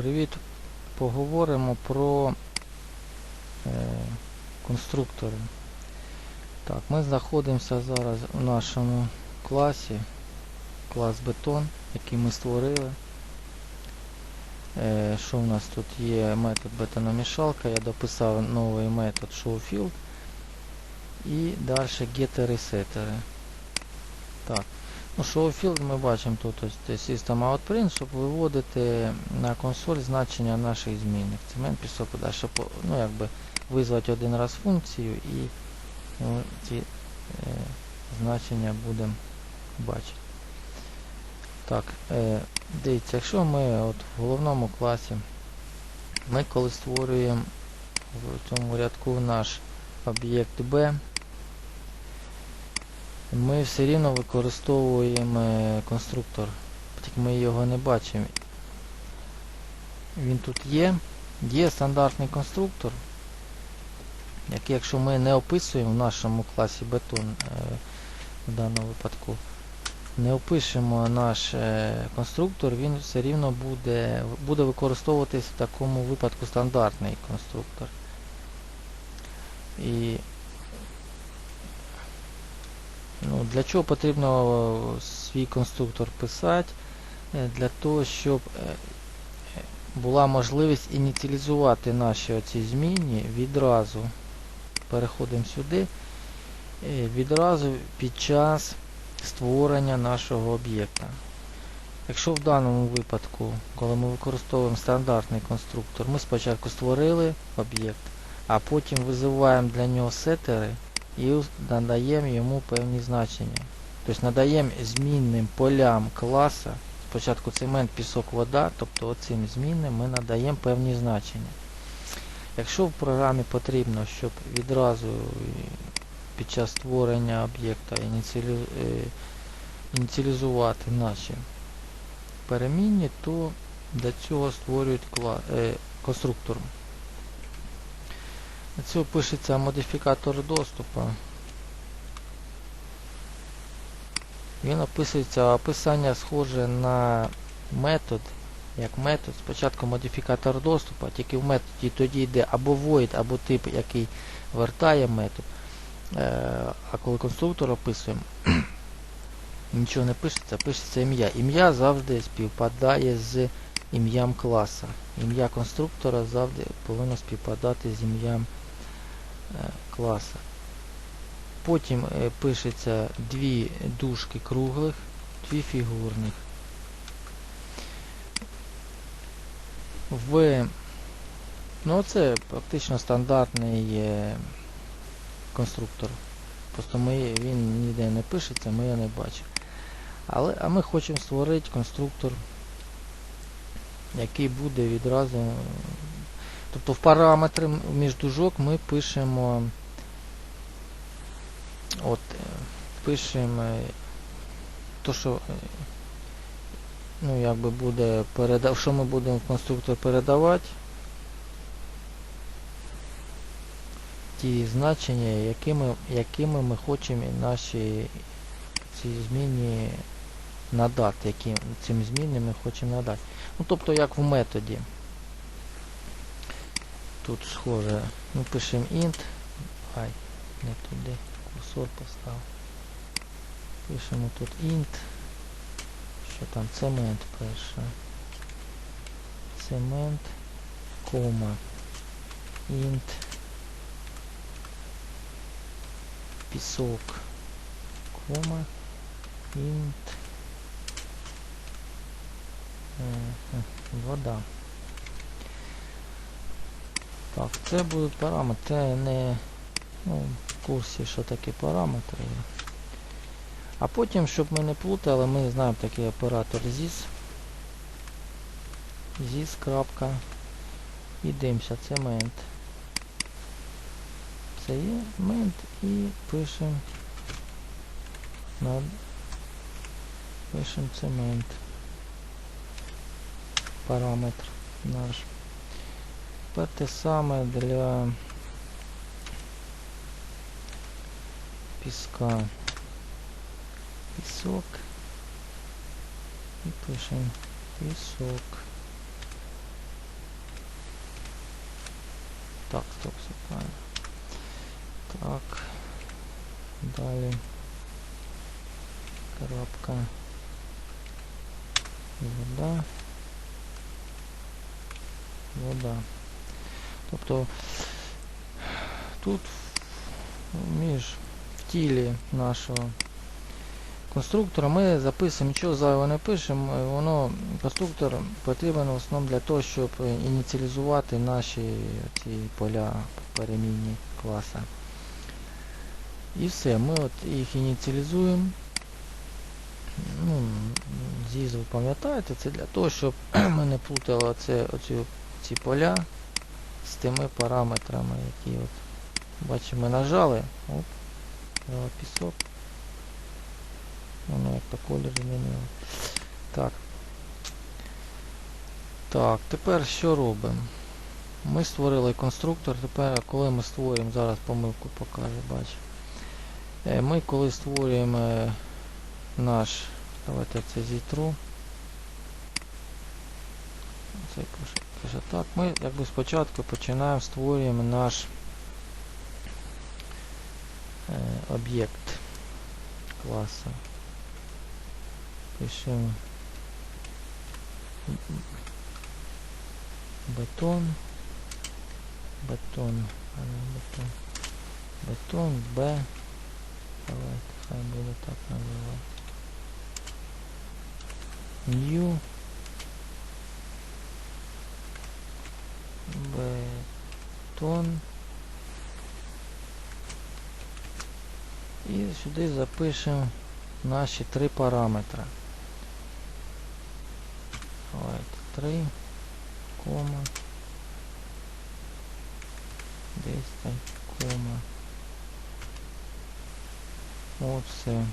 Привіт. Поговоримо про е, конструктори. Так, ми знаходимося зараз у нашому класі, клас бетон, який ми створили. Е, що в нас тут є метод бетономішалка, я дописав новий метод showfield і далі setter. Так. Ну, showfield ми бачимо тут ось System Out Print, щоб виводити на консоль значення наших змінних. Цемент пісок далі, щоб ну, якби, визвати один раз функцію і ну, ці е, значення будемо бачити. Так, е, дивіться, якщо ми от в головному класі, ми коли створюємо в цьому рядку наш об'єкт B, ми все рівно використовуємо конструктор, тільки ми його не бачимо. Він тут є. Є стандартний конструктор, який, якщо ми не описуємо в нашому класі бетон е, в даному випадку, не опишемо наш е, конструктор, він все рівно буде, буде використовуватись в такому випадку стандартний конструктор. І Ну, для чого потрібно е, свій конструктор писати? Е, Для того, щоб е, була можливість ініціалізувати наші оці зміни відразу. Переходимо сюди. Відразу під час створення нашого об'єкта. Якщо в даному випадку, коли ми використовуємо стандартний конструктор, ми спочатку створили об'єкт, а потім визиваємо для нього сетери і надаємо йому певні значення. Тобто надаємо змінним полям класа, спочатку цемент, пісок, вода, тобто оцим змінним ми надаємо певні значення. Якщо в програмі потрібно, щоб відразу під час створення об'єкта е, ініціалізувати наші перемінні, то для цього створюють е, конструктор. Для цього пишеться модифікатор доступу. Він описується описання схоже на метод. Як метод, спочатку модифікатор доступу, тільки в методі тоді йде або void, або тип, який вертає метод. Е, а коли конструктор описуємо, нічого не пишеться, пишеться ім'я. Ім'я завжди співпадає з ім'ям класа. Ім'я конструктора завжди повинно співпадати з ім'ям класа. Потім е, пишеться дві дужки круглих, дві фігурних. В ну це практично стандартний конструктор. Просто ми, він ніде не пишеться, ми його не бачимо. Але, а ми хочемо створити конструктор, який буде відразу. Тобто в параметри між дужок ми пишемо от, е, пишемо то, що е, ну, якби буде передав, що ми будемо в конструктор передавати. Ті значення, якими, якими ми хочемо наші ці зміни надати, які цим змінам ми хочемо надати. Ну, тобто як в методі. Тут схоже, ми пишемо int. Ай, не туди. Курсор поставив. Пишемо тут int. Що там? Цемент перше. Цемент, кома. Int. Пісок. Кома. Int. Вода. Так, це будуть параметри. Це не ну, в курсі, що таке параметри. є. А потім, щоб ми не плутали, ми знаємо такий оператор ZIS. ZIS. крапка. І дивимося цемент. Це є мент і пишемо над пишемо цемент. Параметр наш. Тепер те саме для піска. Пісок. І пишемо пісок. Так, стоп, все правильно. Так. Далі. Крапка. Вода. Вода. Тобто тут між в тілі нашого конструктора ми записуємо, нічого зайвого не пишемо, е, воно конструктор потрібен в основному для того, щоб ініціалізувати наші ці поля перемінні класа. І все, ми от їх ініціалізуємо. Ну, ZIS ви пам'ятаєте, це для того, щоб ми не плутали оце, оцю, ці поля з тими параметрами, які от бачимо, ми нажали, оп, пісок. Воно як то колір змінило. Так. Так, тепер що робимо? Ми створили конструктор, тепер коли ми створюємо, зараз помилку покаже, бач. Е, Ми коли створюємо е, наш, давайте це зітру. Це пише так. Ми якби спочатку починаємо створюємо наш е, об'єкт класу. Пишемо бетон, бетон, а не бетон, бетон, Б. Давайте, хай буде так називати. New бетон. І сюди запишемо наші три параметри. Давайте 3, кома, 10, кома. От все.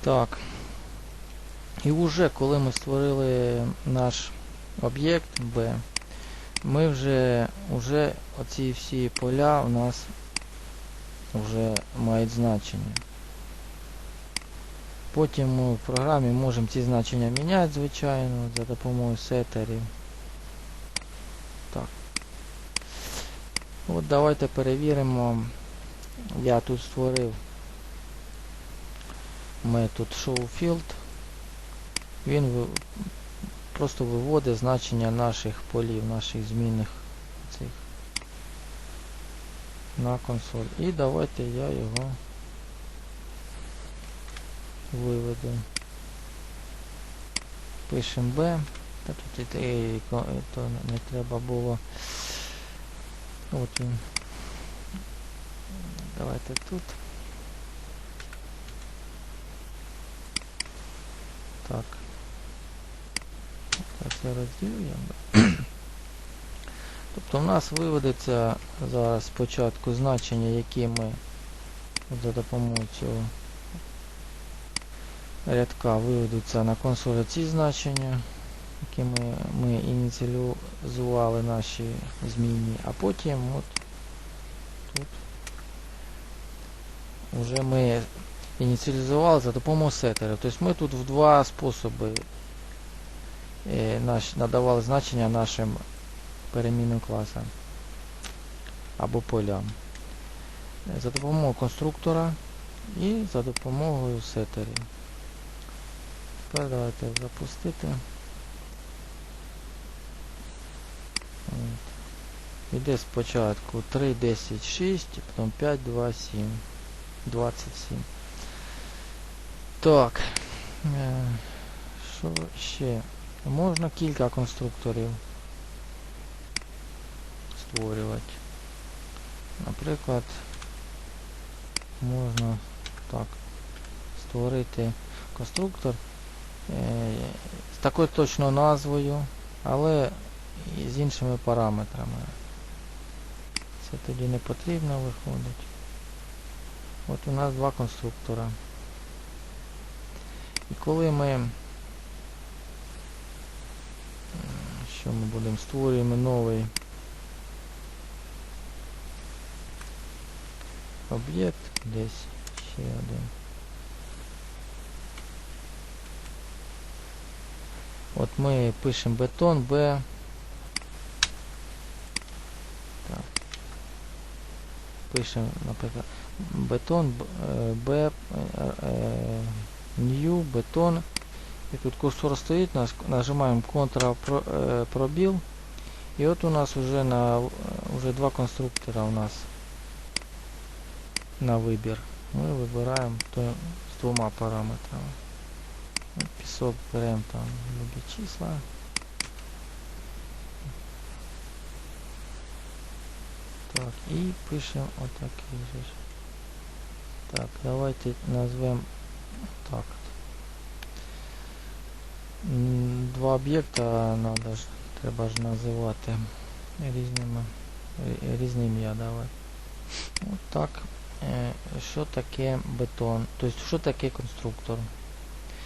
Так. І вже коли ми створили наш об'єкт B, ми вже, вже оці всі поля у нас вже мають значення. Потім ми в програмі можемо ці значення міняти, звичайно, за допомогою сеттерів. Так. От давайте перевіримо. Я тут створив метод showField. Він просто виводить значення наших полів, наших змінних цих на консоль. І давайте я його виведу. Пишемо B. Та тут і, і, і, то не треба було. От він. Давайте тут. Так. Так, розділю. Тобто в нас виведеться зараз спочатку значення, які ми за допомогою цього рядка виведуться на консолі ці значення, які ми, ми ініціалізували наші змінні, а потім от тут вже ми ініціалізували за допомогою сетера. Тобто ми тут в два способи наш, надавали значення нашим перемінним класам або полям. Е, За допомогою конструктора і за допомогою сетерів. Тепер давайте запустити. Іде спочатку 3, 10, 6, потім 5, 2, 7. 27. Так. Е, Що ще? Можна кілька конструкторів створювати. Наприклад, можна так створити конструктор е, з такою точною назвою, але з іншими параметрами. Це тоді не потрібно виходить. От у нас два конструктора. І коли ми що ми будемо створюємо новий об'єкт десь ще один. От ми пишемо бетон Б пишемо, наприклад, бетон, е, new, бетон. І тут курсор стоїть, нас- нажимаємо Ctrl про- е, пробіл. І от у нас вже на е, вже два конструктора у нас на вибір. Ми вибираємо то, з двома параметрами. От Пісок беремо там любі числа. Так, і пишемо отакий же. ж. Так, давайте назвемо так. Два об'єкта надо ж, треба ж називати різними, різним я давай. От. Е, Що таке бетон? Тобто, що таке конструктор?